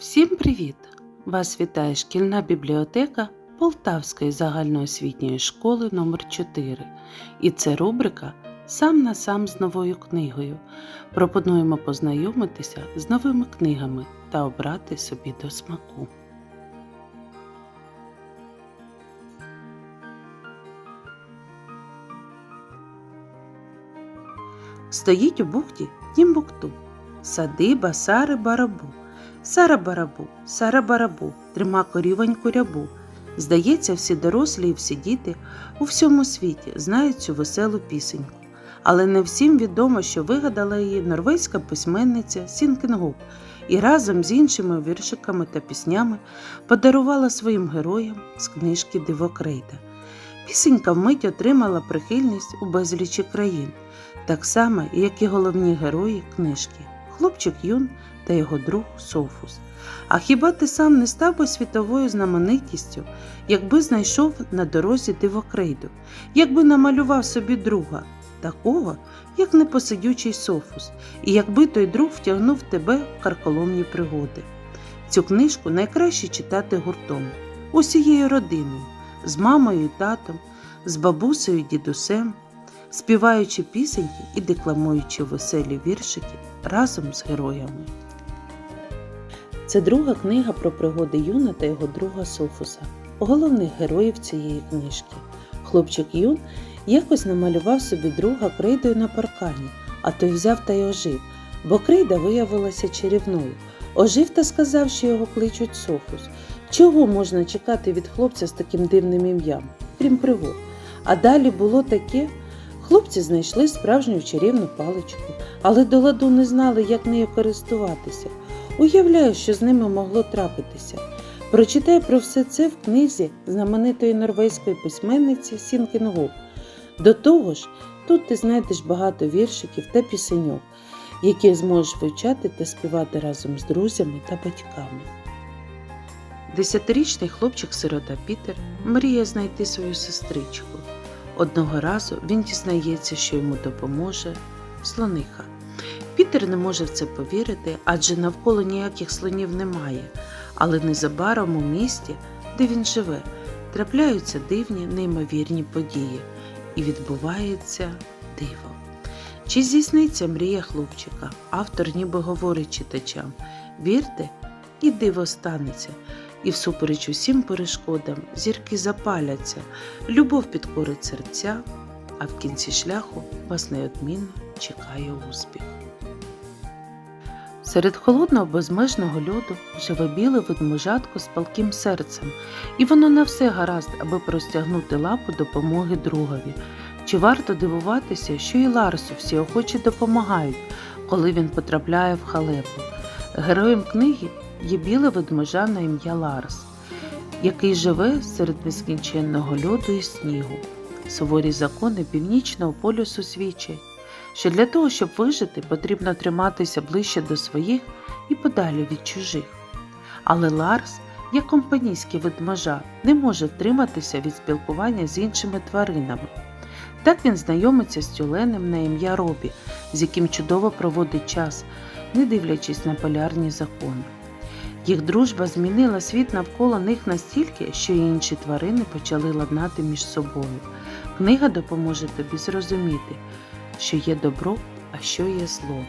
Всім привіт! Вас вітає шкільна бібліотека Полтавської загальноосвітньої школи номер 4 І це рубрика Сам на сам з новою книгою. Пропонуємо познайомитися з новими книгами та обрати собі до смаку. Стоїть у бухті Тімбукту, садиба Сари Барабу. Сара барабу, Сара барабу, трима корівоньку рябу. Здається, всі дорослі і всі діти у всьому світі знають цю веселу пісеньку. Але не всім відомо, що вигадала її норвезька письменниця Сінкенгук і разом з іншими віршиками та піснями подарувала своїм героям з книжки Дивокрейда. Пісенька вмить отримала прихильність у безлічі країн, так само, як і головні герої книжки хлопчик Юн та його друг Софус. А хіба ти сам не став би світовою знаменитістю, якби знайшов на дорозі дивокрейду, якби намалював собі друга, такого, як непосидючий Софус, і якби той друг втягнув тебе в карколомні пригоди? Цю книжку найкраще читати гуртом, усією родиною, з мамою і татом, з бабусею і дідусем, співаючи пісеньки і декламуючи веселі віршики разом з героями. Це друга книга про пригоди Юна та його друга Софуса, головних героїв цієї книжки. Хлопчик Юн якось намалював собі друга крейдою на паркані, а той взяв та й ожив, бо крейда виявилася чарівною. Ожив та сказав, що його кличуть Софус. Чого можна чекати від хлопця з таким дивним ім'ям, крім пригод? А далі було таке. Хлопці знайшли справжню чарівну паличку, але до ладу не знали, як нею користуватися. Уявляю, що з ними могло трапитися. Прочитай про все це в книзі знаменитої норвезької письменниці Сінкінгук. До того ж, тут ти знайдеш багато віршиків та пісеньок, які зможеш вивчати та співати разом з друзями та батьками. Десятирічний хлопчик-сирота Пітер мріє знайти свою сестричку. Одного разу він дізнається, що йому допоможе слониха. Пітер не може в це повірити, адже навколо ніяких слонів немає, але незабаром у місті, де він живе, трапляються дивні неймовірні події, і відбувається диво. Чи здійсниться мрія хлопчика? Автор ніби говорить читачам: вірте, і диво станеться. І всупереч усім перешкодам зірки запаляться, любов підкорить серця, а в кінці шляху вас неодмінно чекає успіх. Серед холодного безмежного льоду живе біле ведмежатко з палким серцем, і воно на все гаразд, аби простягнути лапу допомоги другові. Чи варто дивуватися, що і Ларсу всі охочі допомагають, коли він потрапляє в халепу? Героєм книги є біле ведмежа на ім'я Ларс, який живе серед нескінченного льоду і снігу. Суворі закони північного полюсу свідчать, що для того, щоб вижити, потрібно триматися ближче до своїх і подалі від чужих. Але Ларс, як компанійський ведмежа, не може втриматися від спілкування з іншими тваринами. Так він знайомиться з тюленем на ім'я Робі, з яким чудово проводить час, не дивлячись на полярні закони. Їх дружба змінила світ навколо них настільки, що й інші тварини почали ладнати між собою. Книга допоможе тобі зрозуміти, що є добро, а що є зло.